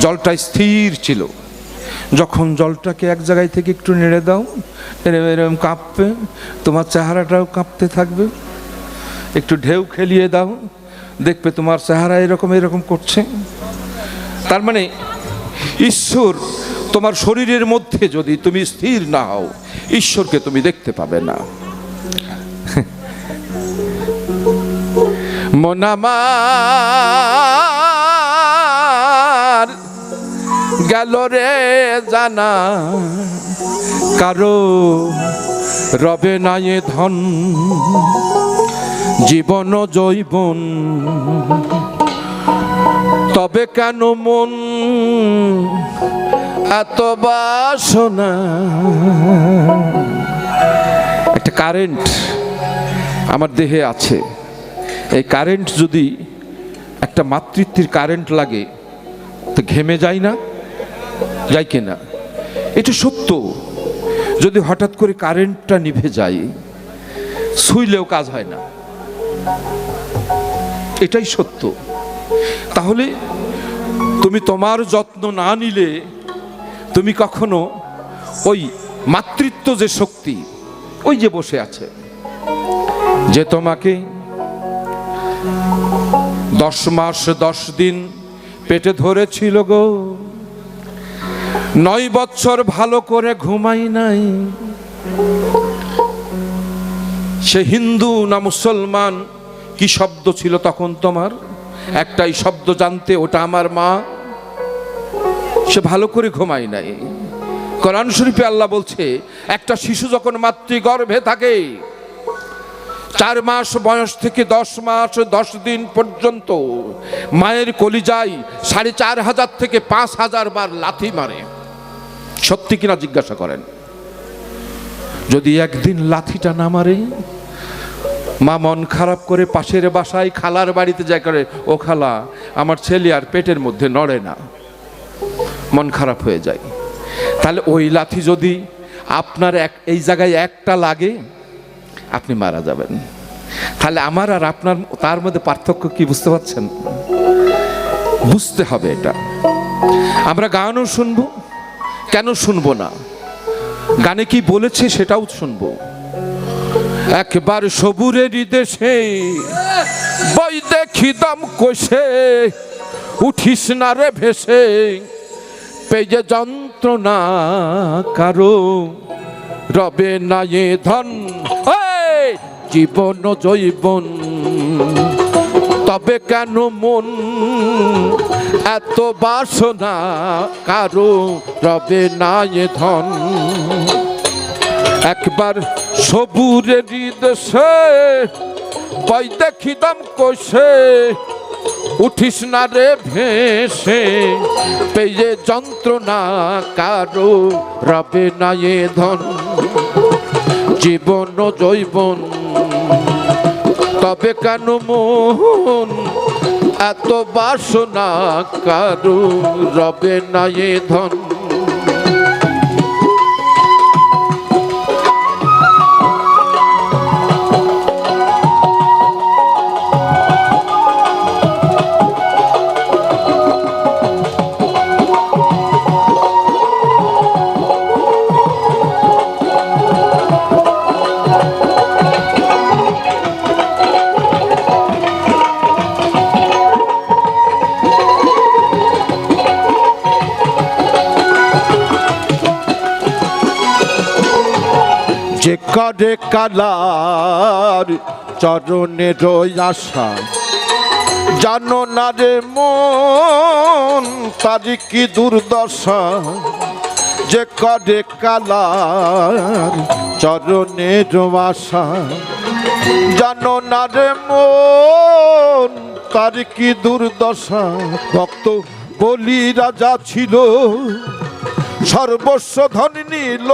জলটা স্থির ছিল। যখন জলটাকে এক জায়গায় থেকে একটু নেড়ে দাও এরম এরম কাঁপবে, তোমার চেহারাটাও কাঁপতে থাকবে। একটু ঢেউ খেলিয়ে দাও, দেখবে তোমার চেহারা এরকম এরকম করছে। তার মানে ঈশ্বর তোমার শরীরের মধ্যে যদি তুমি স্থির না হও, ঈশ্বরকে তুমি দেখতে পাবে না। মনামার গেল রে জানা। কারও রবে নাই ধন, জীবন জৈবন তবে কেন মন এত বাসনা? একটা কারেন্ট আমার দেহে আছে। এই কারেন্ট যদি একটা মাতৃত্বের কারেন্ট লাগে, তো ঘেমে যায় না? যায় কিনা? এটা সত্য। যদি হঠাৎ করে কারেন্টটা নিভে যায়, শুইলেও কাজ হয় না। এটাই সত্য। তাহলে তুমি তোমার যত্ন না নিলে তুমি কখনো ওই মাতৃত্ব যে শক্তি, ওই যে বসে আছে, যে তোমাকে দশ মাস দশ দিন পেটে ধরেছিল গো। নয় বছর ভালো করে ঘুমাই নাই। সে হিন্দু না মুসলমান, কি শব্দ ছিল তখন তোমার? একটাই শব্দ জানতে, ওটা আমার মা। সে ভালো করে ঘুমায় নাই। কোরআন শরীফে আল্লাহ বলছে, একটা শিশু যখন মাতৃগর্ভে থাকে, চার মাস বয়স থেকে দশ মাস, দশ দিন পর্যন্ত মায়ের কলিজায় সাড়ে চার হাজার থেকে পাঁচ হাজার বার লাথি মারে। সত্যি কিনা জিজ্ঞাসা করেন। যদি একদিন লাথিটা না মারে, মা মন খারাপ করে পাশের বাসায় খালার বাড়িতে যায় করে, ও খালা, আমার ছেলে আর পেটের মধ্যে নড়ে না। মন খারাপ হয়ে যায়। তাহলে ওই লাথি যদি আপনার এক, এই জায়গায় একটা লাগে, আপনি মারা যাবেন। তাহলে আমার আর আপনার তার মধ্যে পার্থক্য কি বুঝতে পারছেন? বুঝতে হবে এটা। আমরা গানও শুনব কেন শুনব না? গানে কি বলেছে সেটাও শুনব। একবার সবুরের দেশে বই দেখি দাম কষে, উঠিস না রে ভেসে, পেয়ে যন্ত্রণা কারও। রবে না এ ধন জীবন জৈবন তবে কেন মন এত বাসনা? কারও রবে না এ ধন। একবার সবুরের দেশে পাই দেখিদাম কষে উঠিস না রে ভেসে, পেয়ে যন্ত্রণা, কারও রবে না এ ধন। জীবন জৈবন তবে কেন মন এত বাসনা কারু রবে নাই ধন। করে কালার, চরণে রই আশা। জানো না রে মন, তার কি দুর্দশা? যে করে কালার, চরণে আশা। জানো না রে মন, তার কি দুর্দশা? ভক্ত বলি রাজা ছিল, সর্বস্ব ধনী নিল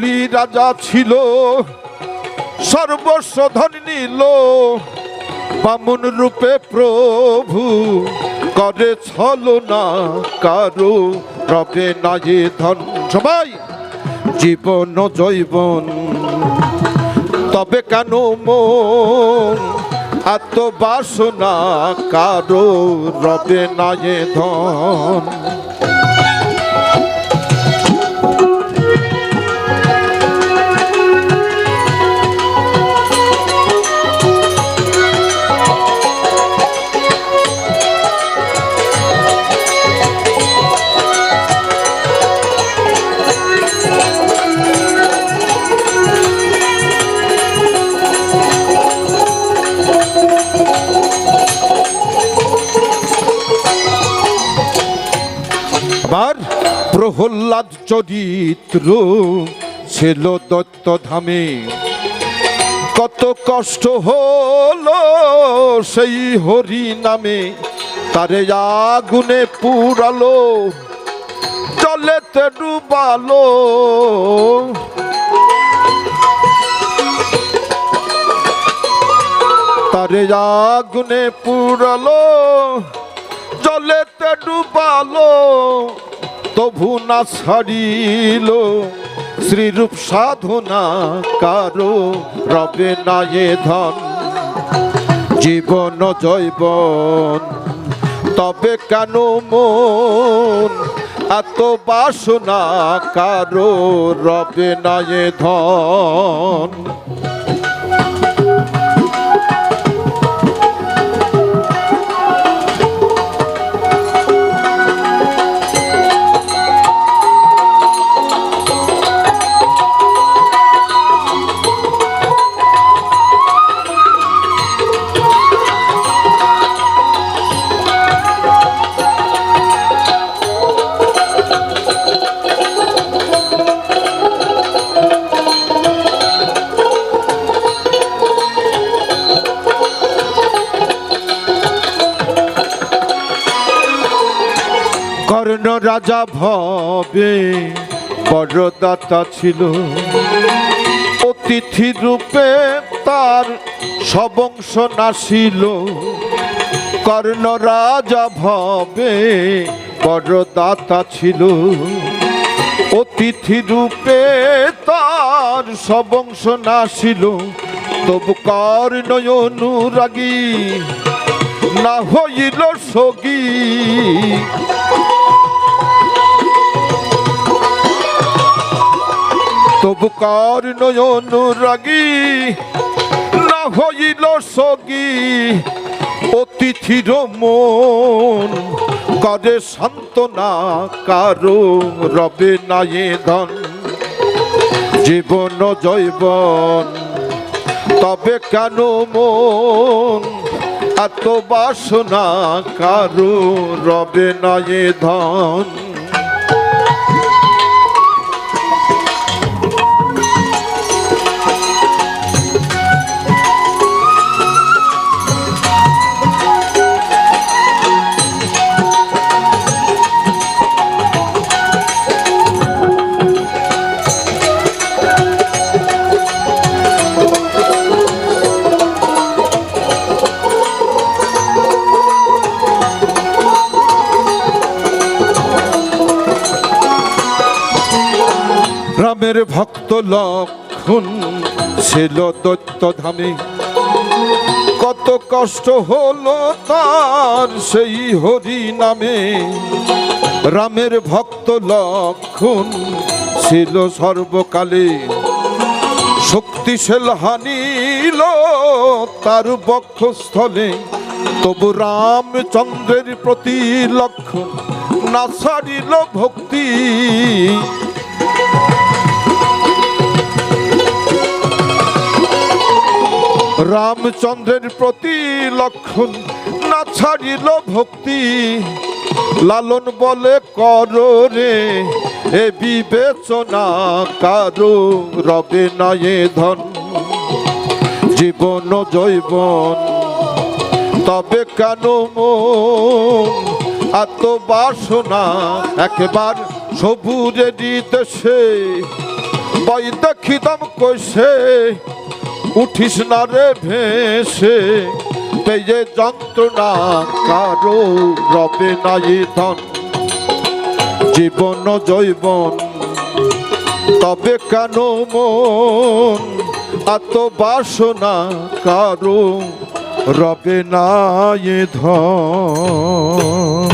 বলি রাজা ছিল সর্বস্ব ধন নিল বামুন রূপে প্রভু করে ছলো না, কারও রবে না যে ধন। সবাই, জীবন জৈবন তবে কেন মন? এত বাসনা, কারও রবে না এ ধন। প্রহ্লাদ চরিত্র ছিল দত্ত ধামে, কত কষ্ট হলো সেই হরি নামে। তারে আগুনে পুরালো, জলেতে ডুবালো। তারে আগুনে পুরালো, জলেতে ডুবালো। তবু না ছাড়িল। শ্রীরূপ সাধনা কারও, রবে না এ ধন। জীবন জৈবন তবে কেন মন? এত বাসনা কারও, রবে না এ ধন। রাজা ভবে বড় দাতা ছিল। অতিথি রূপে তার সবংশ নাসিল। কর্ণ রাজা ভবে বড় দাতা ছিল। অতিথি রূপে তার সবংশ নাসিল। তবু কর্ণ অনুরাগী না হইল সগী। তবু কর্ণ অনুরাগী না হইল সগী। অতিথির মন, করে সান্ত্বনা কারও রবে না এ ধন। জীবন জৈবন, তবে কেন মন? এত বাসনা কারও রবে না এ ধন। রামের ভক্ত লক্ষণ ছিল দৈত্য ধামে কত কষ্ট হলো তার সেই হরি নামে। রামের ভক্ত লক্ষণ ছিল সর্বকালে শক্তিশাল হানিল তার বক্ষস্থলে। তবু রামচন্দ্রের প্রতি লক্ষণ না ছাড়িল ভক্তি। রামচন্দ্রের প্রতি লক্ষণ না ছাড়িল ভক্তি। লালন বলে কর রে, এ বিবেচনা কারও রবে না এ ধন। জীবন জৈবন তবে কেন এত বাসনা একবার সবুজে দেশে বই দেখিতাম কইছে উঠিস না রে ভেসে, পেয়ে যন্ত্রণা কারও রবে না এ ধন। জীবন জৈবন তবে কেন মন? এত বাসনা কারও রবে না এ ধন?